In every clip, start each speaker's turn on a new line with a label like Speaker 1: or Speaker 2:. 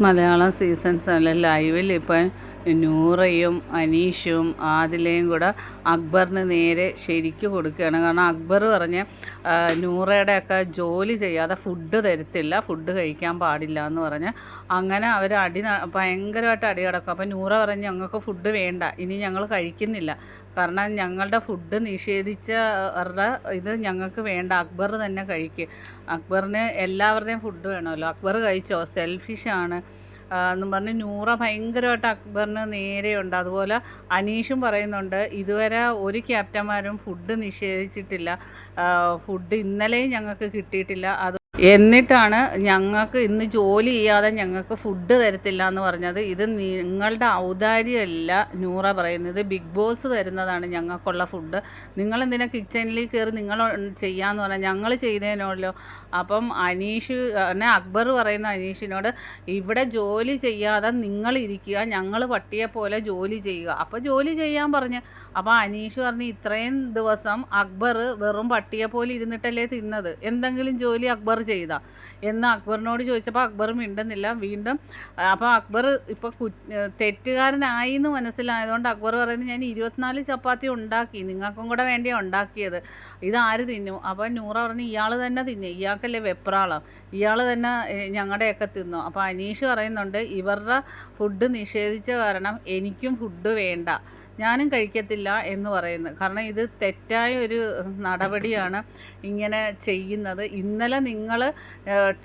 Speaker 1: Malayalam seasons അല്ല ലൈവിൽ ഇപ്പം നൂറയും അനീഷും ആദിലയും കൂടെ അക്ബറിന് നേരെ ശരിക്ക് കൊടുക്കുകയാണ്. കാരണം അക്ബർ പറഞ്ഞ് നൂറയുടെ നൂറയുടെയൊക്കെ ജോലി ചെയ്യാതെ ഫുഡ് തരത്തില്ല ഫുഡ് കഴിക്കാൻ പാടില്ല എന്ന് പറഞ്ഞ് അങ്ങനെ അവർ അടി ഭയങ്കരമായിട്ട് അടി കിടക്കും അപ്പം നൂറ പറഞ്ഞ് ഞങ്ങൾക്ക് ഫുഡ് വേണ്ട ഇനി ഞങ്ങൾ കഴിക്കുന്നില്ല. കാരണം ഞങ്ങളുടെ ഫുഡ് നിഷേധിച്ച നിഷേധിച്ചവരുടെ ഇത് ഞങ്ങൾക്ക് വേണ്ട അക്ബർ തന്നെ കഴിക്കുക അക്ബറിന് എല്ലാവരുടെയും ഫുഡ് വേണമല്ലോ. അക്ബർ കഴിച്ചോ? സെൽഫിഷാണ്. എന്നും പറഞ്ഞ് നൂറ ഭയങ്കരമായിട്ട് അക്ബറിന് നേരെയുണ്ട്. അതുപോലെ അനീഷും പറയുന്നുണ്ട് ഇതുവരെ ഒരു ക്യാപ്റ്റന്മാരും ഫുഡ് നിഷേധിച്ചിട്ടില്ല. ഫുഡ് ഇന്നലെയും ഞങ്ങൾക്ക് കിട്ടിയിട്ടില്ല. അത് എന്നിട്ടാണ് ഞങ്ങൾക്ക് ഇന്ന് ജോലി ചെയ്യാതെ ഞങ്ങൾക്ക് ഫുഡ് തരത്തില്ല എന്ന് പറഞ്ഞത്. ഇത് നിങ്ങളുടെ ഔദാര്യമല്ല നൂറ പറയുന്നത്. ബിഗ് ബോസ് തരുന്നതാണ് ഞങ്ങൾക്കുള്ള ഫുഡ്. നിങ്ങളെന്തിനാ കിച്ചണിൽ കയറി നിങ്ങൾ ചെയ്യാന്ന് പറഞ്ഞാൽ ഞങ്ങൾ ചെയ്തേനല്ലോ. അപ്പം അനീഷ് എന്നെ അക്ബർ പറയുന്ന അനീഷിനോട് ഇവിടെ ജോലി ചെയ്യാതെ നിങ്ങൾ ഇരിക്കുക ഞങ്ങൾ പട്ടിയെ പോലെ ജോലി ചെയ്യുക. അപ്പോൾ ജോലി ചെയ്യാൻ പറഞ്ഞ്. അപ്പോൾ അനീഷ് പറഞ്ഞ് ഇത്രയും ദിവസം അക്ബർ വെറും പട്ടിയെ പോലെ ഇരുന്നിട്ടല്ലേ തിന്നത്. എന്തെങ്കിലും ജോലി അക്ബർ ചെയ്താ. എന്ന് അക്ബറിനോട് ചോദിച്ചപ്പോൾ അക്ബർ മിണ്ടുന്നില്ല. വീണ്ടും അപ്പോൾ അക്ബർ ഇപ്പോൾ കു തെറ്റുകാരനായി എന്ന് മനസ്സിലായതുകൊണ്ട് അക്ബർ പറയുന്നത് ഞാൻ ഇരുപത്തിനാല് ചപ്പാത്തി ഉണ്ടാക്കി നിങ്ങൾക്കും കൂടെ വേണ്ടിയാണ് ഉണ്ടാക്കിയത്. ഇതാര് തിന്നു? അപ്പോൾ നൂറ പറഞ്ഞു ഇയാൾ തന്നെ തിന്നു. ഇയാൾക്കല്ലേ വെപ്രാളം. ഇയാൾ തന്നെ ഞങ്ങളുടെയൊക്കെ തിന്നു. അപ്പോൾ അനീഷ് പറയുന്നുണ്ട് ഇവരുടെ ഫുഡ് നിഷേധിച്ച കാരണം എനിക്കും ഫുഡ് വേണ്ട. ഞാനും കഴിക്കത്തില്ല എന്ന് പറയുന്നു. കാരണം ഇത് തെറ്റായ ഒരു നടപടിയാണ് ഇങ്ങനെ ചെയ്യുന്നത്. ഇന്നലെ നിങ്ങൾ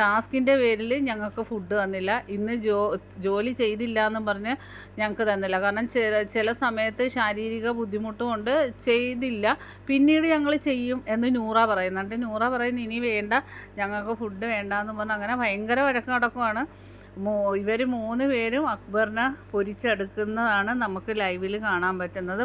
Speaker 1: ടാസ്കിന്റെ പേരിൽ ഞങ്ങൾക്ക് ഫുഡ് തന്നില്ല. ഇന്ന് ജോ ജോലി ചെയ്തില്ല എന്നും പറഞ്ഞ് ഞങ്ങൾക്ക് തന്നില്ല. കാരണം ചില സമയത്ത് ശാരീരിക ബുദ്ധിമുട്ട് കൊണ്ട് ചെയ്തില്ല. പിന്നീട് ഞങ്ങൾ ചെയ്യും എന്ന് നൂറ പറയുന്നുണ്ട് നൂറ പറയുന്നു ഇനി വേണ്ട ഞങ്ങൾക്ക് ഫുഡ് വേണ്ട എന്ന് പറഞ്ഞ് അങ്ങനെ ഭയങ്കര വഴക്ക് നടക്കുവാണ്. ഇവർ മൂന്ന് പേരും അക്ബറിനെ പൊരിച്ചെടുക്കുന്നതാണ് നമുക്ക് ലൈവിൽ കാണാൻ പറ്റുന്നത്.